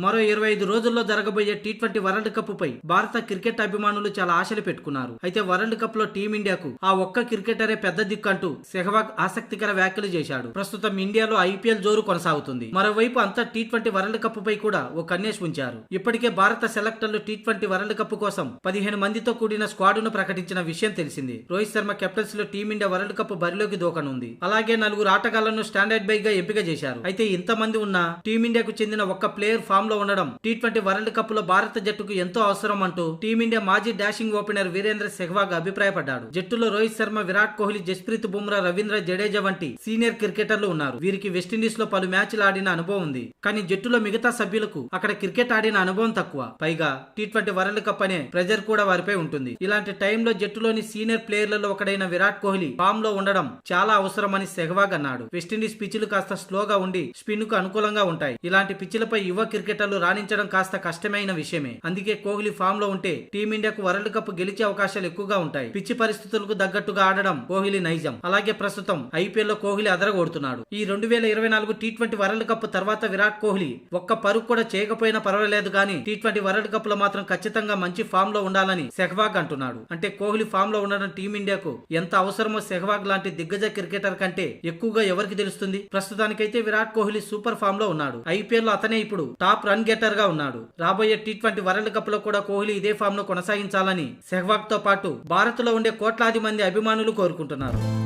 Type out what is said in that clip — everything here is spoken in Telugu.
మరో ఇరవై ఐదు రోజుల్లో జరగబోయే టీ ట్వంటీ వరల్డ్ కప్ పై భారత క్రికెట్ అభిమానులు చాలా ఆశలు పెట్టుకున్నారు. అయితే వరల్డ్ కప్లో టీమిండియాకు ఆ ఒక్క క్రికెటరే పెద్ద దిక్కు అంటూ సెహ్వాగ్ ఆసక్తికర వ్యాఖ్యలు చేశాడు. ప్రస్తుతం ఇండియాలో ఐపీఎల్ జోరు కొనసాగుతుంది. మరోవైపు అంతా టీ ట్వంటీ వరల్డ్ కప్ పై కూడా ఓ కన్నేష్ ఉంచారు. ఇప్పటికే భారత సెలెక్టర్లు టీ ట్వంటీ వరల్డ్ కప్ కోసం పదిహేను మందితో కూడిన స్క్వాడును ప్రకటించిన విషయం తెలిసింది. రోహిత్ శర్మ కెప్టెన్స్లో టీమిండియా వరల్డ్ కప్ బరిలోకి దూకనుంది. అలాగే నలుగురు ఆటగాళ్ళను స్టాండర్డ్ బై గా ఎంపిక చేశారు. అయితే ఇంతమంది ఉన్న టీమిండియాకు చెందిన ఒక్క ప్లేయర్ ఫామ్ లో ఉండడం. టీ ట్వంటీ వరల్డ్ కప్లో భారత జట్టుకు ఎంతో అవసరం అంటూ టీమిండియా మాజీ డాషింగ్ ఓపెనర్ వీరేంద్ర సెహ్వాగ్ అభిప్రాయపడ్డాడు. జట్టులో రోహిత్ శర్మ విరాట్ కోహ్లీ జస్ప్రీత్ బుమ్రా రవీంద్ర జడేజా వంటి సీనియర్ క్రికెటర్లు ఉన్నారు. వీరికి వెస్టిండీస్లో పలు మ్యాచ్లు ఆడిన అనుభవం ఉంది. కానీ జట్టులో మిగతా సభ్యులకు అక్కడ క్రికెట్ ఆడిన అనుభవం తక్కువ. పైగా టీ ట్వంటీ వరల్డ్ కప్ అనే ప్రెజర్ కూడా వారిపై ఉంటుంది. ఇలాంటి టైంలో జట్టులోని సీనియర్ ప్లేయర్లలో ఒకడైన విరాట్ కోహ్లీ ఫామ్లో ఉండడం చాలా అవసరమని సెహ్వాగ్ అన్నాడు. వెస్టిండీస్ పిచ్లు కాస్త స్లోగా ఉండి స్పిన్కు అనుకూలంగా ఉంటాయి. ఇలాంటి పిచ్లపై యువ క్రికెటర్లు రాణించడం కాస్త కష్టమైన విషయమే. అందుకే కోహ్లీ ఫామ్లో ఉంటే టీమిండియాకు వరల్డ్ కప్ గెలిచే అవకాశాలు ఎక్కువగా ఉంటాయి. పిచ్చి పరిస్థితులకు తగ్గట్టుగా ఆడడం కోహ్లీ నైజం. అలాగే ప్రస్తుతం ఐపీఎల్లో కోహ్లీ అదరగొడుతున్నాడు. ఈ రెండు వేల ఇరవై నాలుగు టీ ట్వంటీ వరల్డ్ కప్ తర్వాత విరాట్ కోహ్లీ ఒక్క పరుగు కూడా చేయకపోయినా పర్వాలేదు కానీ టీ ట్వంటీ వరల్డ్ కప్లో మాత్రం ఖచ్చితంగా మంచి ఫామ్లో ఉండాలని సెహ్వాగ్ అంటున్నాడు. అంటే కోహ్లీ ఫామ్లో ఉండడం టీమిండియాకు ఎంత అవసరమో సెహ్వాగ్ లాంటి దిగ్గజ క్రికెటర్ కంటే ఎక్కువగా ఎవరికి తెలుస్తుంది? ప్రస్తుతానికైతే విరాట్ కోహ్లీ సూపర్ ఫామ్లో ఉన్నాడు. ఐపీఎల్లో అతనే ఇప్పుడు టాప్ రన్ గెటర్గా ఉన్నాడు. రాబోయే టీ ట్వంటీ వరల్డ్ కప్లో కూడా కోహ్లీ ఇదే ఫామ్ కొనసాగించాలని సెహ్వాగ్తో పాటు భారత్లో ఉండే కోట్లాది మంది అభిమానులు కోరుకుంటున్నారు.